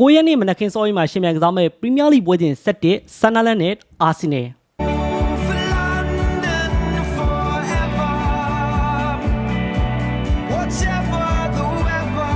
9ရက်နေ့မနက်ခင်းစောရင်မှာရှင်မြန်ကစားမဲ့ပရီးမီးယားလိပွဲစဉ်7ဆန်နာလန်နဲ့အာဆင်နယ် For London forever. Whatever the weather,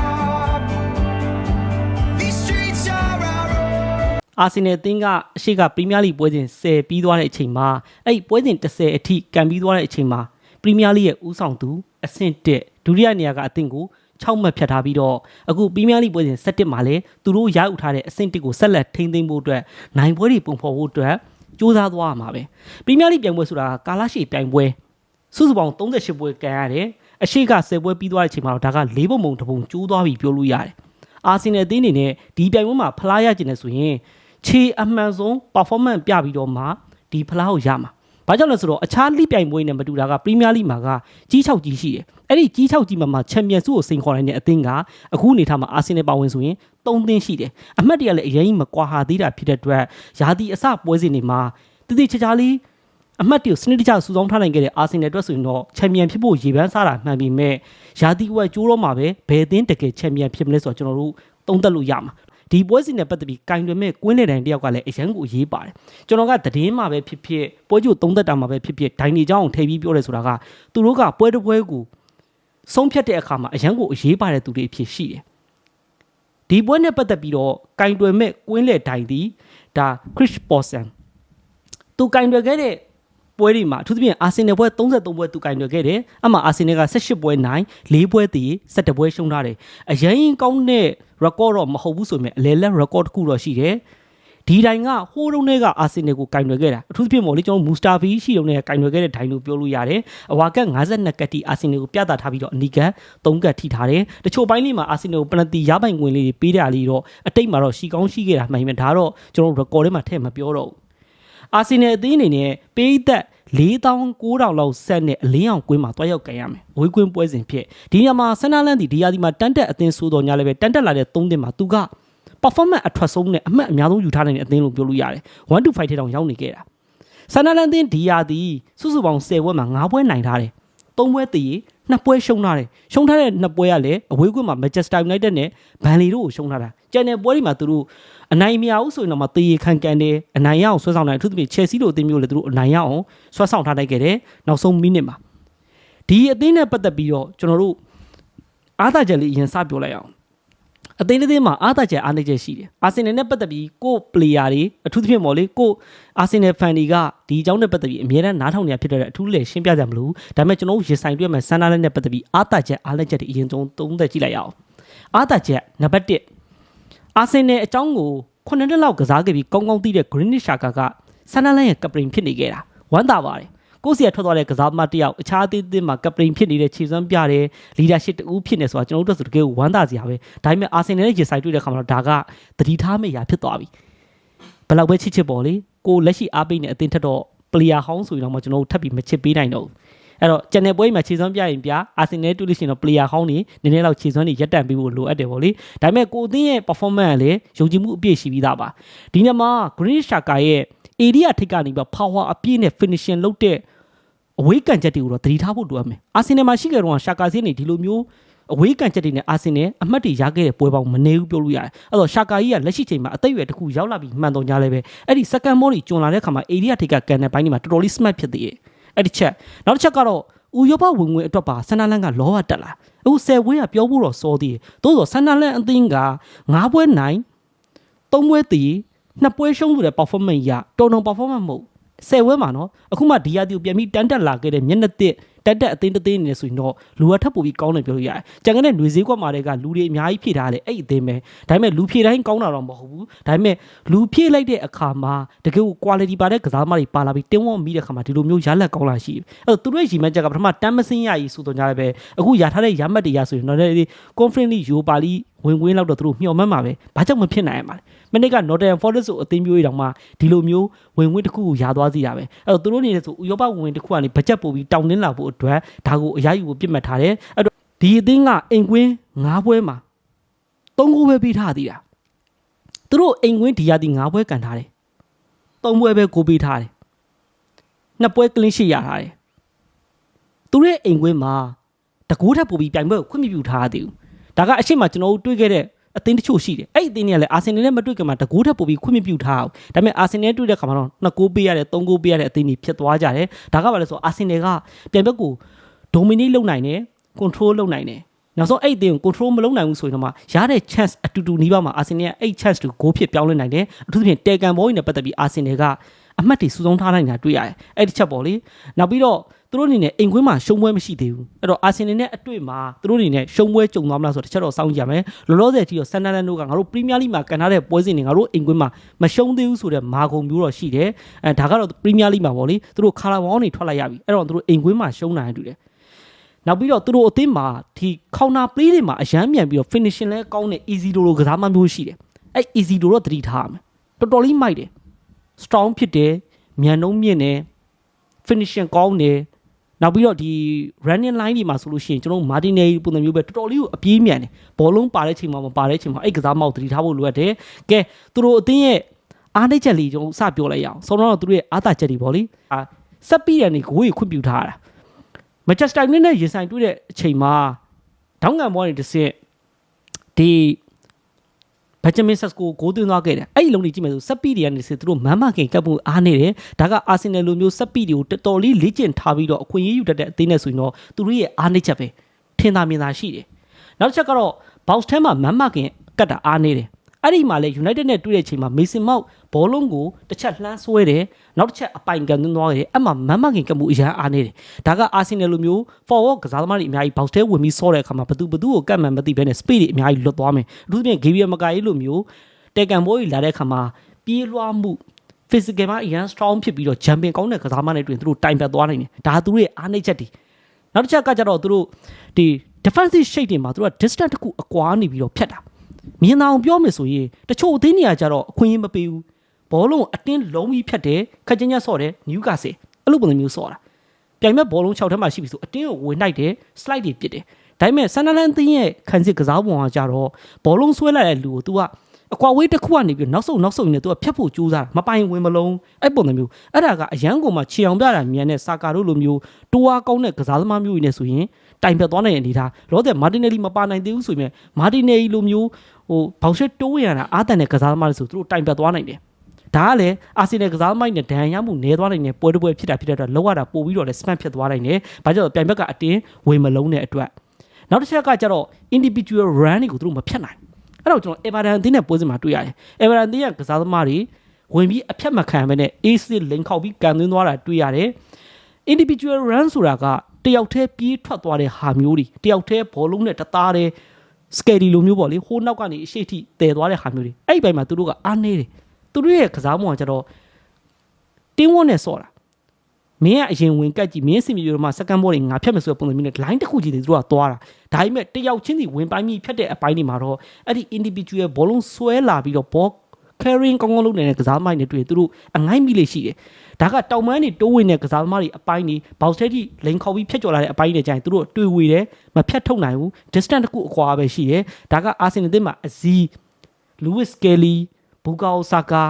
these streets are our own. အာဆင်နယ်အသင်းကအရှိကပရီးမီးယားလိပွဲစဉ်10ပြီးသွားတဲ့အချိန်မှာအဲ့ဒီပွဲစဉ်10အထိကန်ပြီးသွားတဲ့အချိန်မှာပရီးမီးယားလိရဲ့ဦးဆောင်သူအဆင့်1ဒုတိယနေရာကအသင်းကို 6မှတ်ဖြတ်ထားပြီးတော့အခုပရီးမီးယားလိပွဲစဉ်17မှာလည်းသူတို့ရယူထားတဲ့အဆင့်1ကိုဆက်လက်ထိန်းသိမ်းဖို့အတွက်နိုင်ပွဲတွေပုံဖော်ဖို့အတွက်ကြိုးစားသွားရမှာပဲပရီးမီးယားလိပြိုင်ပွဲဆိုတာကကာလရှည်ပြိုင်ပွဲစုစုပေါင်း38ပွဲကန်ရတယ်အရှိက10ပွဲပြီးသွားတဲ့အချိန်မှာတော့ဒါက၄ပုံပုံတစ်ပုံကျိုးသွားပြီပြောလို့ရတယ်အာဆင်နယ်အသင်းအနေနဲ့ဒီပြိုင်ပွဲမှာဖလားရကျင်နေဆိုရင်ခြေအမှန်ဆုံး performance ပြပြီးတော့မှဒီဖလားကိုရမှာ။ ဘာကြောင့်လဲဆိုတော့အခြားလိပြိုင်ပွဲနဲ့မတူတာကပရီးမီးယားလိမှာကကြီး6ကြီးရှိတယ်။အဲ့ဒီကြီး6ကြီးမှာမှာချန်ပီယံဆုကိုစိန်ခေါ်နိုင်တဲ့အသင်းကအခုအနေထားမှာအာဆင်နယ်ပါဝင်ဆိုရင်3သင်းရှိတယ်။အမှတ်တရလည်းအရင်မကွာဟာသေးတာဖြစ်တဲ့အတွက်ယာတီအစပွဲစဉ်တွေမှာတတိချာချာလေးအမှတ်တရစနစ်တကျစုဆောင်းထားနိုင်ခဲ့တဲ့အာဆင်နယ်အတွက်ဆိုရင်တော့ချန်ပီယံဖြစ်ဖို့ရေပန်းစားတာမှန်ပြီမဲ့ယာတီဝက်ကျိုးတော့မှာပဲဘယ်အသင်းတကယ်ချန်ပီယံဖြစ်မလဲဆိုတော့ကျွန်တော်တို့သုံးသပ်လို့ရမှာ ဒီပွဲစဉ်နဲ့ပတ်သက်ပြီးကင်တွင်မဲ့ကွင်းလေတိုင်တယောက်ကလည်းအရန်ကိုအရေးပါတယ်ကျွန်တော်ကသတင်းမှာပဲဖြစ်ဖြစ်ပွဲကြိုသုံးသက်တာမှာပဲဖြစ်ဖြစ်ဒိုင်နေเจ้าအောင်ထည့်ပြီးပြောရဲဆိုတာကသူတို့ကပွဲတစ်ပွဲကိုဆုံးဖြတ်တဲ့အခါမှာအရန်ကိုအရေးပါတဲ့သူတွေအဖြစ်ရှိတယ်ဒီပွဲနဲ့ပတ်သက်ပြီးတော့ကင်တွင်မဲ့ကွင်းလေတိုင်ဒီဒါ Chris Paulson သူကင်တွယ်ခဲ့တဲ့ ပွဲတွေမှာအထူးသဖြင့်အာဆင်နယ်ပွဲ33ပွဲသူကင်တွယ်ခဲ့တယ်အမှအာဆင်နယ်က18ပွဲနိုင်4ပွဲတည်17ပွဲရှုံးထားတယ်အရင်ကောင်းတဲ့ record တော့မဟုတ်ဘူးဆိုပေမဲ့အလဲလက် record တစ်ခုတော့ရှိတယ်ဒီတိုင်းကဟိုးတုန်းကအာဆင်နယ်ကိုကင်တွယ်ခဲ့တာအထူးသဖြင့်ပေါ့လေကျွန်တော်မူစတာဖီရှိတုန်းကကင်တွယ်ခဲ့တဲ့ဒိုင်လို့ပြောလို့ရတယ်အဝါကတ်52ကတ်တီအာဆင်နယ်ကိုပြသထားပြီးတော့အနီကတ်3ကတ်ထိထားတယ်တချို့ပိုင်းလေးမှာအာဆင်နယ်ကိုပနတီရပိုင်ဝင်လေးတွေပေးတာလေးတော့အတိတ်မှာတော့ရှီကောင်းရှိခဲ့တာမှန်ပေမဲ့ဒါတော့ကျွန်တော် record ထဲမှာထည့်မပြောတော့ဘူး အာဆင်နယ်အသင်းအနေနဲ့ပေးသက်4900လောက်ဆက်နဲ့အလင်းအောင်ကွင်းမှာတွားရောက်ကန်ရမယ်။ဝေးကွင်းပွဲစဉ်ဖြစ်ဒီညမှာဆန်နာလန်ဒီဒီယာဒီမှာတန်တက်အသင်းဆိုတော်ညာလည်းပဲတန်တက်လာတဲ့၃သင်းမှာသူက performance အထွက်ဆုံးနဲ့အမှတ်အများဆုံးယူထားနိုင်တဲ့အသင်းလို့ပြောလို့ရတယ်။1 to 5ထဲတောင်ရောက်နေခဲ့တာ။ဆန်နာလန်အသင်းဒီယာဒီစုစုပေါင်း10ပွဲမှာ9ပွဲနိုင်ထားတယ်။3ပွဲတည် နှစ်ပွဲရှုံးထားတယ်။ရှုံးထားတဲ့နှစ်ပွဲကလည်းအဝေးကွင်းမှာ Manchester United နဲ့ဘန်လီတို့ကိုရှုံးထားတာ။ကျန်တဲ့ပွဲတွေမှာသူတို့အနိုင်မရဘူးဆိုရင်တော့မသေးရခံကန်တယ်အနိုင်ရအောင်ဆွဲဆောင်နိုင်အထူးသဖြင့် Chelsea တို့အသင်းမျိုးလည်းသူတို့အနိုင်ရအောင်ဆွဲဆောင်ထားနိုင်ခဲ့တယ်နောက်ဆုံးမိနစ်မှာဒီအသင်းနဲ့ပတ်သက်ပြီးတော့ကျွန်တော်တို့အားသာချက်လေးအရင်စပြောလိုက်အောင် အသင်းတစ်သင်းမှာအားသာချက်အားနည်းချက်ရှိတယ်အာဆင်နယ်နဲ့ပတ်သက်ပြီးကို့ player တွေအထူးသဖြင့်ပေါ့လေကို့အာဆင်နယ် fan တွေကဒီအကြောင်းနဲ့ပတ်သက်ပြီးအများနဲ့နားထောင်နေရဖြစ်တဲ့အထူးလည်းရှင်းပြကြမလို့ဒါပေမဲ့ကျွန်တော်တို့ရင်ဆိုင်တွေ့မဲ့ဆန္ဒလည်းနဲ့ပတ်သက်ပြီးအားသာချက်အားနည်းချက်တွေအရင်ဆုံးသုံးသပ်ကြည့်လိုက်ရအောင်အားသာချက်နံပါတ်1အာဆင်နယ်အကြောင်းကိုခုနှစ်နှစ်လောက်ကစားခဲ့ပြီးကောင်းကောင်းသိတဲ့ Greenwich Shaka ကဆန်နလန်ရဲ့ကပရင်ဖြစ်နေခဲ့တာဝမ်းသာပါတယ် ကိုယ့်စီကထွက်သွားတဲ့ကစားသမားတစ်ယောက်အခြားအသင်းအသင်းမှာကပရင်ဖြစ်နေတဲ့ခြေစွမ်းပြတဲ့ leadership တူဖြစ်နေဆိုတာကျွန်တော်တို့တို့ဆိုတကယ်ကိုဝမ်းသာစရာပဲဒါပေမဲ့အာဆင်နယ်ရဲ့ရင်ဆိုင်တွေ့တဲ့ခါမှာတော့ဒါကသတိထားမယ့်အရာဖြစ်သွားပြီဘယ်လောက်ပဲချစ်ချစ်ပေါ့လေကိုလက်ရှိအားပေးနေတဲ့အသင်းထက်တော့ player ဟောင်းဆိုရင်တော့မှကျွန်တော်တို့ထပ်ပြီးမချစ်ပေးနိုင်တော့ဘူးအဲ့တော့ကျန်တဲ့ပွဲမှာခြေစွမ်းပြရင်ပြအာဆင်နယ်တူလို့ရှိရင်တော့ player ဟောင်းနေနည်းနည်းတော့ခြေစွမ်းတွေရက်တန့်ပေးဖို့လိုအပ်တယ်ပေါ့လေဒါပေမဲ့ကိုအသင်းရဲ့ performance ကလည်းယုံကြည်မှုအပြည့်ရှိပြီးသားပါဒီညမှာ Green Shaka ရဲ့ area ထိပ်ကနေပြီး power အပြည့်နဲ့ finishing လုပ်တဲ့ အဝေးကန်ချက်တွေကိုတော့သတိထားဖို့လိုအပ်မယ်အာဆင်နယ်မှာရှိခဲ့တော့ရှာကာစင်းနေဒီလိုမျိုးအဝေးကန်ချက်တွေနဲ့အာဆင်နယ်အမှတ်တွေရခဲ့တဲ့ပွဲပေါင်းမနေဘူးပြောလို့ရတယ်အဲ့တော့ရှာကာကြီးကလက်ရှိချိန်မှာအသက်အရွယ်တစ်ခုရောက်လာပြီးမှန်တော့ညာလဲပဲအဲ့ဒီ second ball ကြီးကျွံလာတဲ့ခါမှာ area ထိပ်ကကန်တဲ့ဘိုင်းတွေမှာတော်တော်လေး smart ဖြစ်သေးတယ်အဲ့ဒီချက်နောက်တစ်ချက်ကတော့ဥရောပဝင်ဝင်အတွက်ပါဆန်နာလန်ကလောဘတက်လာအခုဆယ်ဝေးကပြောဖို့တော့စောသေးတယ်သို့သောဆန်နာလန်အသင်းက၅ပွဲနိုင်၃ပွဲတည်နှစ်ပွဲရှုံးဆိုတဲ့ performance ရတော်တော် performance မဟုတ် ဆယ်ဝဲမှာနော်အခုမှဒီယာတီကိုပြန်ပြီးတန်တက်လာခဲ့တဲ့မျက်နှာတစ်တက်တက်အသင်းတစ်သင်းနေဆိုရင်တော့လူကထပ်ပိုပြီးကောင်းတယ်ပြောလို့ရတယ်။ကြံခဲ့တဲ့ຫນွေစည်းကွက်မှာတွေကလူတွေအများကြီးဖြည့်ထားတယ်အဲ့ဒီအသင်းပဲ။ဒါပေမဲ့လူဖြည့်တိုင်းကောင်းတာတော့မဟုတ်ဘူး။ဒါပေမဲ့လူဖြည့်လိုက်တဲ့အခါမှာတကယ်ကို quality ပါတဲ့ကစားသမားတွေပါလာပြီးတင်းဝေါမိတဲ့အခါမှာဒီလိုမျိုးရလက်ကောင်းလာရှိတယ်။အဲ့တော့သူတို့ရဲ့ရီမန်းချက်ကပထမတမ်းမစင်းရကြီးဆိုတော့ညာလည်းပဲအခုရထားတဲ့ရမှတ်တွေရဆိုရင်တော့လေ conference league ယူပါလီ ဝင်ကွင်းလောက်တော့သူတို့မျှော်မှန်းမှာပဲ။ဘာကြောင့်မဖြစ်နိုင်ရမှာလဲ။မနေ့က Nottingham Forest ဆိုအသင်းမျိုးတွေတောင်မှဒီလိုမျိုးဝင်ဝင်တစ်ခုကိုယာသွားစီတာပဲ။အဲ့တော့သူတို့နေနေဆိုဥရောပဝင်ဝင်တစ်ခုကနေဘတ်ဂျက်ပို့ပြီးတောင်းတင်းလာဖို့အတွက်ဒါကိုအရယူကိုပြစ်မှတ်ထားတယ်။အဲ့တော့ဒီအသင်းကအိမ်ကွင်း၅ပွဲမှာ၃ခုပဲပြီးထားသေးတာ။သူတို့အိမ်ကွင်းဒီယာတီ၅ပွဲကန်ထားတယ်။၃ပွဲပဲကိုပေးထားတယ်။နှစ်ပွဲကလင်းရှိရထားတယ်။သူတို့ရဲ့အိမ်ကွင်းမှာတကူးထပ်ပို့ပြီးပြိုင်ပွဲကိုခွင့်မပြုထားသေးဘူး။ ဒါကအရှိမကျွန်တော်တို့တွေးခဲ့တဲ့အသင်းတချို့ရှိတယ်အဲ့ဒီအသင်းတွေကလည်းအာဆင်နယ်နဲ့မတွေ့ကြမှာတကူးထက်ပိုပြီးခွင့်မပြုထားအောင်ဒါပေမဲ့အာဆင်နယ်တွေ့တဲ့ခါမှာတော့နှစ်ကိုးပေးရတယ်သုံးကိုးပေးရတဲ့အသင်းတွေဖြစ်သွားကြတယ်ဒါကဘာလဲဆိုတော့အာဆင်နယ်ကပြန်ဘက်ကို dominate လုပ်နိုင်တယ် control လုပ်နိုင်တယ်နောက်ဆုံးအဲ့ဒီအသင်းကို control မလုပ်နိုင်ဘူးဆိုရင်တော့မှရတဲ့ chance အတူတူနီးပါးမှာအာဆင်နယ်ကအဲ့ chance ကို goal ဖြစ်ပြောင်းလဲနိုင်တယ်အထူးသဖြင့်တေကန်ဘောကြီးနဲ့ပတ်သက်ပြီးအာဆင်နယ်ကအမှတ်တွေစုဆောင်းထားနိုင်တာတွေ့ရတယ်အဲ့ဒီချက်ပေါ့လေနောက်ပြီးတော့ သူတို့အနေနဲ့အိမ်ခွင်းမှာရှုံးပွဲမရှိသေးဘူးအဲ့တော့အာဆင်နယ်နဲ့အတွေ့မှာသူတို့အနေနဲ့ရှုံးပွဲကြုံသွားမလားဆိုတော့တစ်ချက်တော့စောင့်ကြည့်ရမယ်လောလောဆယ်အထိတော့ဆန်နလန်တို့ကငါတို့ပရီးမီးယားလိမှာကန်ထားတဲ့ပွဲစဉ်တွေငါတို့အိမ်ခွင်းမှာမရှုံးသေးဘူးဆိုတဲ့မာဂုံမျိုးတော့ရှိတယ်အဲဒါကတော့ပရီးမီးယားလိမှာပေါ့လေသူတို့ခါလာဘောင်းတွေထွက်လိုက်ရပြီအဲ့တော့သူတို့အိမ်ခွင်းမှာရှုံးနိုင်တူတယ်နောက်ပြီးတော့သူတို့အသင်းမှာဒီ counter play တွေမှာအရန်မြန်ပြီးတော့ finishing လဲကောင်းတဲ့ easy လိုလိုကစားမှမျိုးရှိတယ်အဲ့ easy လိုတော့သတိထားရမယ်တော်တော်လေးမိုက်တယ် strong ဖြစ်တယ်မြန်နှုံးမြင့်တယ် finishing ကောင်းတယ် နောက်ပြီးတော့ဒီ running line ဒီမှာဆိုလို့ရှိရင်ကျွန်တော်တို့ Martinelli ပုံစံမျိုးပဲတော်တော်လေးကိုအပြေးမြန်တယ်ဘောလုံးပါတဲ့ချိန်မှာမပါတဲ့ချိန်မှာအဲ့ကစားမောက်သတိထားဖို့လိုအပ်တယ်ကဲသူတို့အသင်းရဲ့အားနည်းချက်လေးကျွန်တော်စပြောလိုက်ရအောင်ဆောင်းတော့သူတို့ရဲ့အားသာချက်တွေပေါ့လေအာဆက်ပြီးရနေကိုယ်ခွင့်ပြုထားတာမန်ချက်စတာယူနိုက်နဲ့ရင်ဆိုင်တွေ့တဲ့အချိန်မှာဒေါင်းငံဘောနေတစ်စစ်ဒီ ဘက်ဂျမင်ဆက်ကိုဂိုးသွင်းသွားခဲ့တယ်အဲ့ဒီလုံးကြီးကြည့်မယ်ဆိုဆက်ပီတွေကနေစစ်သူတို့မမ်းမခင်ကပ်မှုအားနေတယ်ဒါကအာဆင်နယ်လိုမျိုးဆက်ပီတွေကိုတော်တော်လေးလေ့ကျင့်ထားပြီးတော့အခွင့်အရေးယူတတ်တဲ့အသင်းနဲ့ဆိုရင်တော့သူတို့ရဲ့အားနေချက်ပဲထင်သာမြင်သာရှိတယ်နောက်တစ်ချက်ကတော့ box ထဲမှာမမ်းမခင်ကတ်တာအားနေတယ် အဲ့ဒီမှာလေ United နဲ့တွေ့တဲ့အချိန်မှာ Mason Mount ဘောလုံးကိုတစ်ချက်လှမ်းဆွဲတယ်နောက်တစ်ချက်အပိုင်ကန်သွင်းသွားတယ်အဲ့မှာမမ်းမခင်ကပ်မှုအရန်အားနေတယ်ဒါကအာဆင်နယ်လိုမျိုး forward ကစားသမားတွေအများကြီး box ထဲဝင်ပြီးဆော့တဲ့အခါမှာဘသူဘသူကိုကတ်မှန်မသိဘဲနဲ့ speed တွေအများကြီးလွတ်သွားမယ်အထူးသဖြင့် Gabriel Maguire လိုမျိုးတေကန်ဘောကြီးလာတဲ့အခါမှာပြေးလွှားမှု physical မှာအရန် strong ဖြစ်ပြီးတော့ champion ကောင်းတဲ့ကစားသမားတွေတွင်သူတို့တိုင်ပတ်သွားနိုင်တယ်ဒါသူတို့ရဲ့အားနည်းချက်တွေနောက်တစ်ချက်ကကြတော့သူတို့ဒီ defensive shape တွေမှာသူတို့က distance တစ်ခုအကွာနေပြီးတော့ဖြတ်တာ မြင်အောင်ပြောမယ်ဆိုရင်တချို့အသင်းနေရာကြတော့အခွင့်အရေးမပေးဘူးဘောလုံးအတင်းလုံးပြီးဖြတ်တယ်ခက်ချင်းချင်းဆော့တယ်နျူကာဆယ်အဲ့လိုပုံစံမျိုးဆော့တာပြိုင်မဲ့ဘောလုံး6ထက်မှရှိပြီဆိုအတင်းကိုဝင်နိုင်တယ် slide တွေပစ်တယ်ဒါပေမဲ့ဆန်နလန်သင်းရဲ့ခံစစ်ကစားပုံကကြတော့ဘောလုံးဆွဲလိုက်တဲ့လူကို तू ကအကွာဝေးတစ်ခုကနေပြီးနောက်ဆုံးနောက်ဆုံးနေသူကဖြတ်ဖို့ကြိုးစားတာမပိုင်ဝင်မလုံးအဲ့ပုံစံမျိုးအဲ့ဒါကအရန်ကုန်မှာခြေအောင်ပြတာမြန်တဲ့စာကာတို့လိုမျိုးတိုးအားကောင်းတဲ့ကစားသမားမျိုးတွေနဲ့ဆိုရင် တိုင်ပြတ်သွားနိုင်တဲ့အနေထားလောတဲ့မာတင်နယ်လီမပါနိုင်သေးဘူးဆိုရင်မာတင်နယ်လီလိုမျိုးဟိုဘောက်ရှက်တိုးဝင်ရတာအားတန်တဲ့ကစားသမားတွေဆိုသူတို့တိုင်ပြတ်သွားနိုင်တယ်ဒါကလည်းအာဆင်နယ်ကစားသမားတွေနဲ့ဒဏ်ရာရမှုနည်းသွားနိုင်တဲ့ပွဲတစ်ပွဲဖြစ်တာဖြစ်တဲ့အတွက်လောက်ရတာပို့ပြီးတော့လည်း spam ဖြစ်သွားနိုင်တယ်။ဘာကြောင့်ပြိုင်ဘက်ကအတင်းဝင်မလုံးတဲ့အတွက်နောက်တစ်ချက်ကကျတော့ individual run တွေကိုသူတို့မဖြတ်နိုင်အဲ့တော့ကျွန်တော် Everton အသင်းနဲ့ပွဲစဉ်မှာတွေ့ရတယ် Everton အသင်းရဲ့ကစားသမားတွေဝင်ပြီးအဖြတ်မခံဘဲနဲ့ AC လိန်ခောက်ပြီးကန်သွင်းသွားတာတွေ့ရတယ် individual run ဆိုတာက တယောက်တည်းပြေးထွက်သွားတဲ့ဟာမျိုးတွေတယောက်တည်းဘောလုံးနဲ့တသားတည်း scary လိုမျိုးပေါ့လေဟိုးနောက်ကနေအရှိတ်ထိတည်သွားတဲ့ဟာမျိုးတွေအဲ့ဒီဘက်မှာသူတို့ကအားနေတယ်သူတို့ရဲ့ကစားမှုကကျတော့တင်းဝန်းနဲ့ဆော့တာမင်းကအရင်ဝင်ကတ်ကြည့်မင်းစင်မြေပြောမှာ second ball တွေငါဖြတ်မယ်ဆိုတဲ့ပုံစံမျိုးနဲ့ line တစ်ခုကြီးတွေသူတို့ကသွားတာဒါပေမဲ့တယောက်ချင်းစီဝင်ပိုင်းပြီးဖြတ်တဲ့အပိုင်းတွေမှာတော့အဲ့ဒီ individual ဘောလုံးဆွဲလာပြီးတော့ ball carrying ကောင်းကောင်းလုပ်နေတဲ့ကစားသမားတွေနဲ့တွေ့ရင်သူတို့အငိုက်မိလေရှိတယ်ဒါကတောင်ပန်းတွေတိုးဝင်တဲ့ကစားသမားတွေအပိုင်းတွေဘောက်စတက်ကြီးလိန်ခေါ်ပြီးဖြတ်ကျော်လာတဲ့အပိုင်းတွေကြရင်သူတို့တွေ့ဝေတယ်မဖြတ်ထုတ်နိုင်ဘူး distance တစ်ခုအကွာပဲရှိတယ်ဒါကအာဆင်နယ်အသင်းမှာအဇီ Lewis Kelly ဘူကာအိုဆာကာ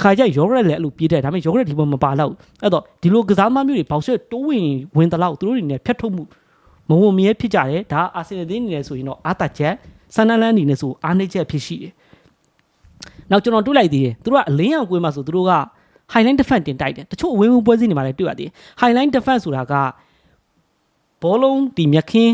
ခါကြယောဂရက်လည်းအဲ့လိုပြေးတယ်ဒါပေမဲ့ယောဂရက်ဒီပေါ်မပါတော့အဲ့တော့ဒီလိုကစားသမားမျိုးတွေဘောက်ဆက်တိုးဝင်ဝင်တလောက်သူတို့တွေနဲ့ဖြတ်ထုတ်မှုမဝုံမြဲဖြစ်ကြတယ်ဒါအာဆင်နယ်အသင်းအနေနဲ့ဆိုရင်တော့အာတာချက်ဆန်နလန်အနေနဲ့ဆိုအားနေချက်ဖြစ်ရှိတယ် နောက်ကျွန်တော်တွေ့လိုက်သေးတယ်သူတို့ကအလင်းရောင်ကွင်းမှာဆိုသူတို့က highline defense တင်တိုက်တယ်တချို့အဝင်းဝင်းပွဲစဉ်တွေမှာလည်းတွေ့ရသေးတယ် highline defense ဆိုတာကဘောလုံးဒီမြက်ခင်း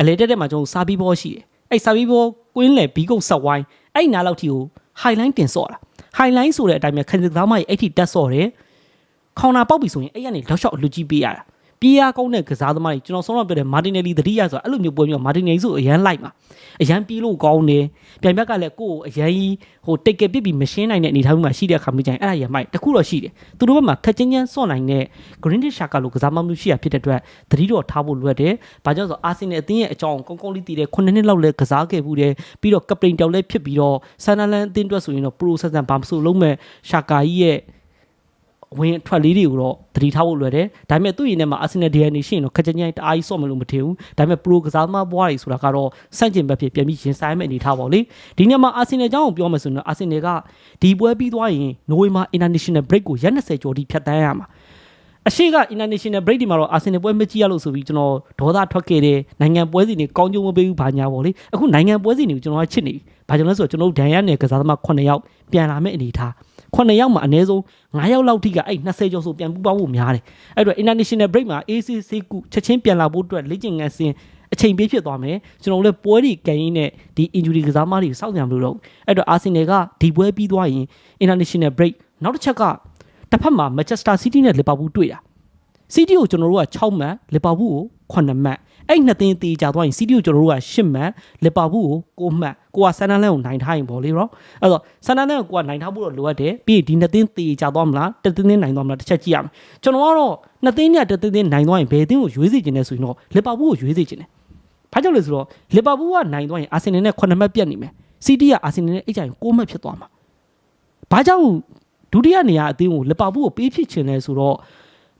အလေတက်တဲ့မှာကျွန်တော်စာပြီးဘောရှိတယ်အဲ့စာပြီးဘောကွင်းလေဘီကုတ်ဆက်ဝိုင်းအဲ့နားလောက်ထိကို highline တင်ဆော့တာ highline ဆိုတဲ့အတိုင်းပဲခန်းစစ်သားမကြီးအဲ့ထိတက်ဆော့တယ်ခေါင်နာပေါက်ပြီဆိုရင်အဲ့ရနေလောက်လျှောက်အလူကြီးပေးရတာ ပြေးရကောင်းတဲ့ကစားသမားတွေကျွန်တော်ဆုံးတော့ပြောတယ်မာတင်နယ်လီတတိယဆိုတာအဲ့လိုမျိုးပွဲမျိုးမာတင်နယ်လီဆိုအရန်လိုက်မှာအရန်ပြေးလို့ကောင်းတယ်ပြိုင်ဘက်ကလည်းကိုယ့်ကိုအရန်ကြီးဟိုတိတ်ကပစ်ပြီးမရှင်းနိုင်တဲ့အနေအထားမျိုးမှာရှိတဲ့အခါမျိုးကျရင်အဲ့ဒါရမိုက်တခုတော့ရှိတယ်သူတို့ဘက်မှာခက်ချင်းချင်းစော့နိုင်တဲ့ Green Dish Shaka လို့ကစားမမျိုးရှိရဖြစ်တဲ့အတွက်သတိတော့ထားဖို့လိုအပ်တယ်ဘာကြောင့်ဆိုအာဆင်နယ်အသင်းရဲ့အကြောင်းကောင်းကောင်းလေးတည်တယ်9နှစ်လောက်လဲကစားခဲ့ဘူးတယ်ပြီးတော့ကပတိန်တောင်လည်းဖြစ်ပြီးတော့ဆန်နလန်အသင်းအတွက်ဆိုရင်တော့ Pro ဆက်ဆန်ဘာမဆိုလုံးမဲ့ Shaka ကြီးရဲ့ ဝင်အထွက်လေးတွေကိုတော့သတိထားဖို့လွယ်တယ်ဒါပေမဲ့သူ့ရင်ထဲမှာ Arsenal DNA ရှိရင်တော့ခက်ကြညိုင်းတအားကြီးဆော့မလို့မထင်ဘူးဒါပေမဲ့ Pro ကစားသမားဘွားတွေဆိုတာကတော့စန့်ကျင်ဘက်ဖြစ်ပြန်ပြီးရင်ဆိုင်မဲ့အနေထားပေါ့လေဒီနေ့မှာ Arsenal အကြောင်းကိုပြောမယ်ဆိုရင်တော့ Arsenal ကဒီပွဲပြီးသွားရင်နိုဝင်ဘာ International Break ကိုရက်20ကျော်ထိဖြတ်တန်းရမှာအရှိက international break ဒီမှာတော့ Arsenal ပွဲမကြည့်ရလို့ဆိုပြီးကျွန်တော်ဒေါသထွက်ခဲ့တယ်နိုင်ငံပွဲစဉ်တွေကောင်းကျိုးမပေးဘူးဘာညာပေါ့လေအခုနိုင်ငံပွဲစဉ်တွေကိုကျွန်တော်ကချစ်နေပြီဘာကြောင့်လဲဆိုတော့ကျွန်တော်တို့ဒန်ရနယ်ကစားသမား9ယောက်ပြန်လာမဲ့အနေထား 9ယောက်မှာအနည်းဆုံး9ယောက်လောက်ထိကအဲ့20ကျော်ဆိုပြန်ပူပေါင်းဖို့များတယ်အဲ့တော့ international break မှာ ACC ကုချက်ချင်းပြန်လာဖို့အတွက်လေ့ကျင့်ငန်းစဉ်အချိန်ပေးဖြစ်သွားမယ်ကျွန်တော်တို့လည်းပွဲတွေကန်ရင်းနဲ့ဒီ injury ကစားသမားတွေစောင့်ကြံမလို့တော့ဘူးအဲ့တော့ Arsenal ကဒီပွဲပြီးသွားရင် international break နောက်တစ်ချက်ကတစ်ဖက်မှာ Manchester City နဲ့ Liverpool တွေ့တာစီတီကိုကျွန်တော်တို့က6မှတ်လီဗာပူးကို9မှတ် အဲ့နှစ်သင်းတေးကြသွားရင်စီတီကိုကျွန်တော်တို့က10မှတ်လီဗာပူးကို9မှတ်ကိုကဆန်နလန်ကိုနိုင်ထားရင်ပေါ့လေနော်အဲ့တော့ဆန်နလန်ကိုကိုကနိုင်ထားဖို့တော့လိုအပ်တယ်ပြီးရင်ဒီနှစ်သင်းတေးကြသွားမလားတစ်သင်းသင်းနိုင်သွားမလားတစ်ချက်ကြည့်ရမယ်ကျွန်တော်ကတော့နှစ်သင်းနဲ့တစ်သင်းသင်းနိုင်သွားရင်ဘယ်သင်းကိုရွေးစီခြင်းလဲဆိုရင်တော့လီဗာပူးကိုရွေးစီခြင်းတယ်ဘာကြောင့်လဲဆိုတော့လီဗာပူးကနိုင်သွားရင်အာဆင်နယ်နဲ့9မှတ်ပြတ်နေမယ်စီတီကအာဆင်နယ်နဲ့အဲ့ကြရင်9မှတ်ဖြစ်သွားမှာဘာကြောင့်ဒုတိယနေရာအသင်းကိုလီဗာပူးကိုပေးဖြစ်ခြင်းလဲဆိုတော့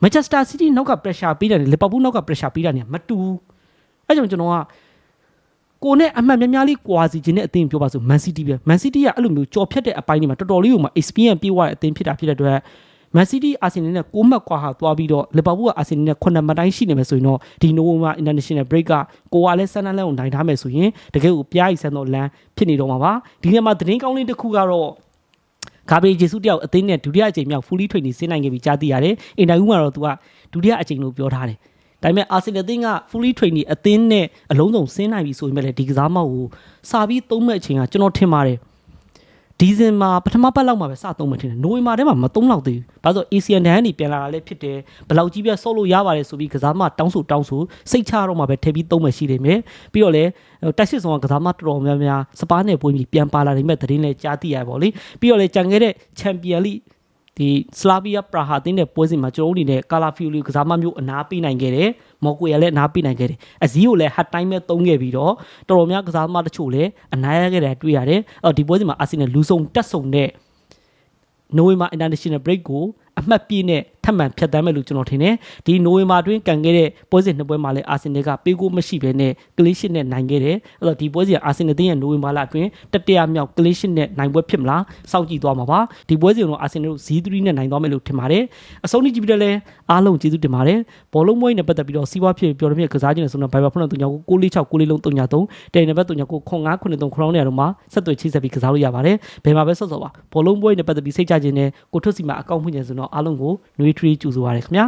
မန်ချက်စတာစီးတီးနောက်က pressure ပေးတယ်လီဗာပူးနောက်က pressure ပေးတာ ਨੇ မတူဘူး အဲကြောင့်ကျွန်တော်ကကိုနဲ့အမှတ်များများလေးကွာစီခြင်းတဲ့အသင်းပြောပါဆိုမန်စီးတီးပဲမန်စီးတီးကအဲ့လိုမျိုးကြော်ဖြတ်တဲ့အပိုင်းတွေမှာတော်တော်လေးကိုမှ experience ပြေးသွားတဲ့အသင်းဖြစ်တာဖြစ်တဲ့အတွက်မန်စီးတီးအာဆင်နယ်နဲ့6မှတ်ကွာဟာသွားပြီးတော့လီဗာပူးကအာဆင်နယ်နဲ့9မှတ်တိုင်းရှိနေမယ်ဆိုရင်တော့ဒီနိုဝင်ဘာ international break ကကိုကလည်းဆန်နလန်ကိုနိုင်ထားမယ်ဆိုရင်တကယ်ကိုပြားရီဆန်တော့လမ်းဖြစ်နေတော့မှာပါဒီနေ့မှာသတင်းကောင်းလေးတစ်ခုကတော့ဂါဘရီဂျေဆုတယောက်အသင်းနဲ့ဒုတိယအကြိမ်မြောက် fully training ဆင်းနိုင်ခဲ့ပြီးကြားသိရတယ်။အင်တာဗျူးမှာတော့သူကဒုတိယအကြိမ်လို့ပြောထားတယ်။ ဒါပေမဲ့အာဆင်နယ်အသင်းက fully training အသင်းနဲ့အလုံးစုံဆင်းနိုင်ပြီဆိုရင်လည်းဒီကစားမောက်ကိုစာပြီးသုံးမဲ့အချိန်ကကျွန်တော်ထင်ပါတယ်။ဒီဇင်ဘာပထမပတ်လောက်မှာပဲစသုံးမှထင်တယ်။နိုဝင်ဘာထဲမှာမသုံးလောက်သေးဘူး။ဘာလို့ဆို ASEAN တန်းကနေပြန်လာတာလည်းဖြစ်တယ်။ဘယ်လောက်ကြီးပြဆော့လို့ရပါတယ်ဆိုပြီးကစားမတောင်းဆိုတောင်းဆိုစိတ်ချတော့မှပဲထည့်ပြီးသုံးမှရှိနေမယ်။ပြီးတော့လည်းတက်စစ်ဆောင်ကကစားမတော်တော်များများစပါးနယ်ပွင့်ပြီးပြန်ပါလာနိုင်မဲ့သတင်းလည်းကြားသိရပါဗောလေ။ပြီးတော့လည်းကြံခဲ့တဲ့ Champion League ဒီစလာဗီယာပရာဟာတင်းတဲ့ပွဲစဉ်မှာကျွန်တော်တို့အနေနဲ့ကာလာဖီယိုလီကစားမမျိုးအနာပေးနိုင်ခဲ့တယ်မော်ကွေရလည်းအနာပေးနိုင်ခဲ့တယ်အစည်းကိုလည်းဟတ်တိုင်းမဲ့သုံးခဲ့ပြီးတော့တော်တော်များကစားသမားတချို့လည်းအနာရခဲ့တယ်တွေ့ရတယ်အော်ဒီပွဲစဉ်မှာအာဆင်နယ်လူဆုံတက်ဆုံတဲ့နိုဝင်ဘာ international break ကိုအမှတ်ပြည့်နဲ့ထ ပ်မံဖြတ်တမ်းမယ်လို့ကျွန်တော်ထင်တယ်ဒီနိုဝင်ဘာအတွင်းကန်ခဲ့တဲ့ပွဲစဉ်နှစ်ပွဲမှာလည်းအာဆင်နယ်ကပေးကိုမရှိဘဲနဲ့ကလေးရှစ်နဲ့နိုင်ခဲ့တယ်အဲ့တော့ဒီပွဲစဉ်အာဆင်နယ်တင်းရဲ့နိုဝင်ဘာလအတွင်းတတိယမြောက်ကလေးရှစ်နဲ့နိုင်ပွဲဖြစ်မလားစောင့်ကြည့်သွားမှာပါဒီပွဲစဉ်တော့အာဆင်နယ်တို့ Z3 နဲ့နိုင်သွားမယ်လို့ထင်ပါတယ်အဆုံးထိကြည့်ပြီးတော့လည်းအားလုံးကျေးဇူးတင်ပါတယ်ဘောလုံးမွေးနဲ့ပတ်သက်ပြီးတော့စီးပွားဖြစ်ပြောရမယ့်ကစားခြင်းနဲ့ဆိုတော့ Viber ဖုန်းနဲ့39ကို646 6လေးလုံး39တယ်နံပါတ်39ကို0993ခေါင်းနဲ့တော့မှာဆက်သွယ်ချိတ်ဆက်ပြီးကစားလို့ရပါတယ်ဘယ်မှာပဲဆော့ဆော့ပါဘောလုံးပွဲနဲ့ပတ်သက်ပြီးစိတ်ချခြင်းနဲ့ကိုထွတ်စီမှာအကောင့်ဖွင့်ခြင်းဆိုတော့အားလုံးကိုနှွေးထွေးကြိုဆိုပါရစေခင်ဗျာ